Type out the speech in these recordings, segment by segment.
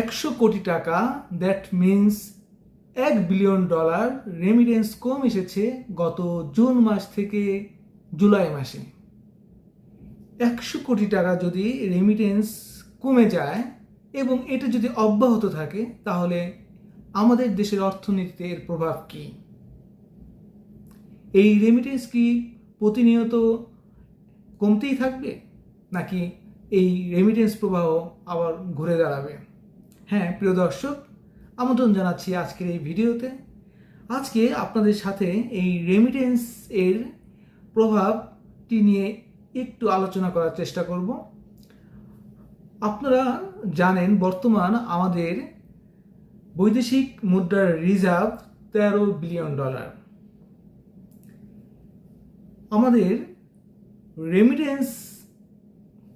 একশো কোটি টাকা that means এক বিলিয়ন ডলার রেমিটেন্স কম এসেছে গত জুন মাস থেকে জুলাই মাসে। একশো কোটি টাকা যদি রেমিটেন্স কমে যায় এবং এটা যদি অব্যাহত থাকে, তাহলে আমাদের দেশের অর্থনীতিতে এর প্রভাব কী? এই রেমিটেন্স কি প্রতিনিয়ত কমতেই থাকবে? নাকি এই রেমিটেন্স প্রবাহ আবার ঘুরে দাঁড়াবে? হ্যাঁ প্রিয় দর্শক, আমন্ত্রণ জানাচ্ছি আজকের এই ভিডিওতে। আজকে আপনাদের সাথে এই রেমিটেন্স এর প্রভাবটি নিয়ে একটু আলোচনা করার চেষ্টা করব। আপনারা জানেন, বর্তমান আমাদের বৈদেশিক মুদ্রার রিজার্ভ তেরো বিলিয়ন ডলার আমাদের রেমিটেন্স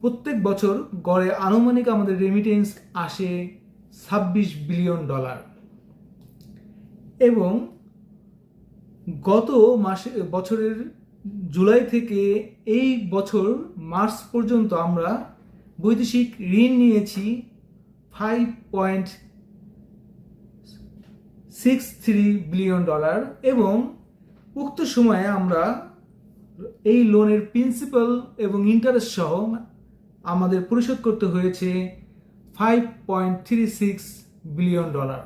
প্রত্যেক বছর গড়ে আনুমানিক আমাদের রেমিটেন্স আসে ছাব্বিশ বিলিয়ন ডলার। এবং গত মাসে, বছরের জুলাই থেকে এই বছর মার্চ পর্যন্ত আমরা বৈদেশিক ঋণ নিয়েছি five point six three billion dollar এবং উক্ত সময়ে আমরা এই লোনের প্রিন্সিপাল এবং ইন্টারেস্ট সহ আমাদের পরিশোধ করতে হয়েছে five point three six billion dollar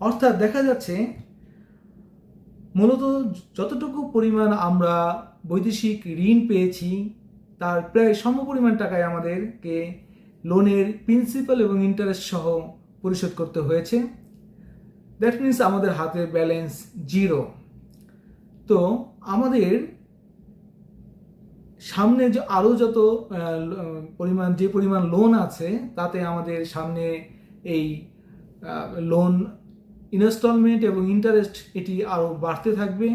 অর্থাৎ দেখা যাচ্ছে মূলত যতটুকু পরিমাণ আমরা বৈদেশিক ঋণ পেয়েছি, তার প্রায় সমপরিমাণ টাকায় আমাদেরকে লোনের প্রিন্সিপাল এবং ইন্টারেস্ট সহ পরিশোধ করতে হয়েছে। দ্যাট মিন্স আমাদের হাতের ব্যালেন্স জিরো তো আমাদের সামনে যে আরও যত পরিমাণ, যে পরিমাণ লোন আছে, তাতে আমাদের সামনে এই লোন ইনস্টলমেন্ট এবং ইন্টারেস্ট এটি আরও বাড়তে থাকবে।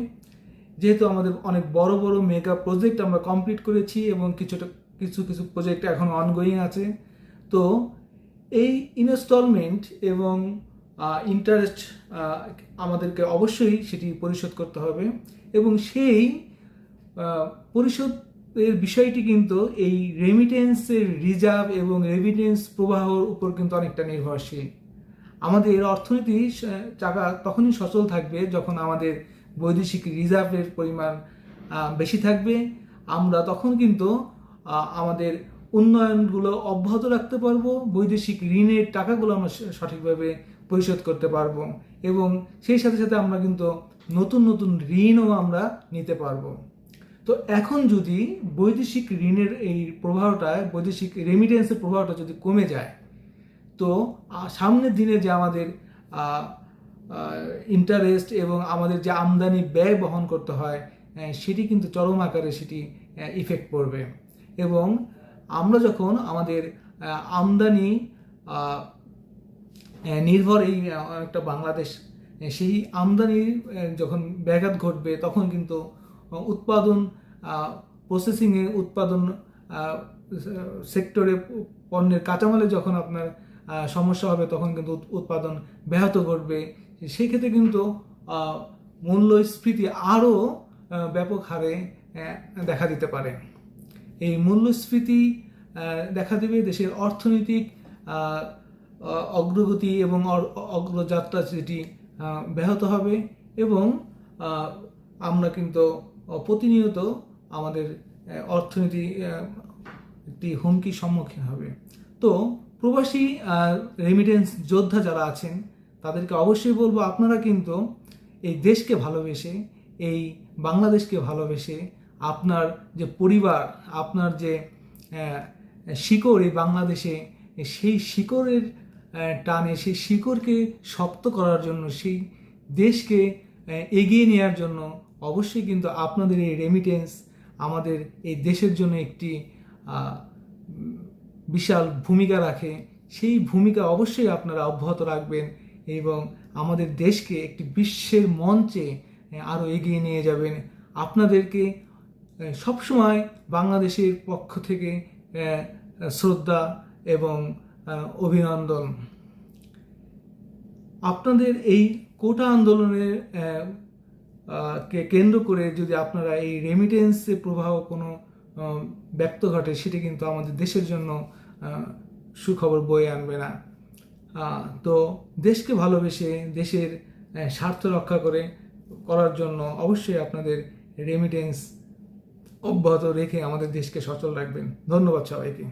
যেহেতু আমাদের অনেক বড় বড় মেগা প্রজেক্ট আমরা কমপ্লিট করেছি এবং কিছুটা, কিছু কিছু প্রজেক্ট এখন অনগোয়িং আছে। তো এই ইনস্টলমেন্ট এবং ইন্টারেস্ট আমাদেরকে অবশ্যই সেটি পরিশোধ করতে হবে এবং সেই পরিশোধ এর বিষয়টি কিন্তু এই রেমিটেন্সের রিজার্ভ এবং রেমিটেন্স প্রবাহর উপর কিন্তু অনেকটা নির্ভরশীল। আমাদের অর্থনীতি চাকা তখনই সচল থাকবে যখন আমাদের বৈদেশিক রিজার্ভের পরিমাণ বেশি থাকবে। আমরা তখন কিন্তু আমাদের উন্নয়নগুলো অব্যাহত রাখতে পারব, বৈদেশিক ঋণের টাকাগুলো আমরা সঠিকভাবে পরিশোধ করতে পারব এবং সেই সাথে সাথে আমরা কিন্তু নতুন নতুন ঋণও আমরা নিতে পারব। তো এখন যদি বৈদেশিক ঋণের এই প্রভাবটা বৈদেশিক রেমিটেন্সের প্রভাবটা যদি কমে যায়, তো সামনের দিনে যে আমাদের ইন্টারেস্ট এবং আমাদের যে আমদানি ব্যয় বহন করতে হয় সেটি কিন্তু চরম আকারে সেটি ইফেক্ট পড়বে। এবং আমরা যখন আমাদের আমদানি নির্ভর এই একটা বাংলাদেশ সেই আমদানির যখন ব্যাঘাত ঘটবে, তখন কিন্তু উৎপাদন প্রসেসিংয়ে উৎপাদন সেক্টরে পণ্যের কাঁচামালে যখন আপনার সমস্যা হবে তখন কিন্তু উৎপাদন ব্যাহত ঘটবে। সেই ক্ষেত্রে কিন্তু মূল্যস্ফীতি আরও ব্যাপক হারে দেখা দিতে পারে। এই মূল্যস্ফীতি দেখা দেবে দেশের অর্থনৈতিক অগ্রগতি এবং অগ্রযাত্রা যেটি ব্যাহত হবে এবং আমরা কিন্তু প্রতিনিয়ত আমাদের অর্থনীতি একটি হুমকির সম্মুখীন হবে। তো প্রবাসী রেমিটেন্স যোদ্ধা যারা আছেন, তাদেরকে অবশ্যই বলব আপনারা কিন্তু এই দেশকে ভালোবেসে, এই বাংলাদেশকে ভালোবেসে আপনার যে পরিবার, আপনার যে শিকড় এই বাংলাদেশে, সেই শিকড়ের টানে, সেই শিকড়কে শক্ত করার জন্য, সেই দেশকে এগিয়ে নেওয়ার জন্য অবশ্যই কিন্তু আপনাদের এই রেমিটেন্স আমাদের এই দেশের জন্য একটি বিশাল ভূমিকা রাখে। সেই ভূমিকা অবশ্যই আপনারা অব্যাহত রাখবেন এবং আমাদের দেশকে একটি বিশ্বের মঞ্চে আরও এগিয়ে নিয়ে যাবেন। আপনাদেরকে সবসময় বাংলাদেশের পক্ষ থেকে শ্রদ্ধা এবং অভিনন্দন। আপনাদের এই কোটা আন্দোলনের কে কেন্দ্র করে যদি আপনারা এই রেমিটেন্সের প্রবাহ কোনো ব্যক্ত ঘটে, সেটা কিন্তু আমাদের দেশের জন্য সুখবর বয়ে আনবে না। তো দেশকে ভালোবেসে দেশের স্বার্থ রক্ষা করে, করার জন্য অবশ্যই আপনাদের রেমিটেন্স অব্যাহত রেখে আমাদের দেশকে সচল রাখবেন। ধন্যবাদ সবাইকে।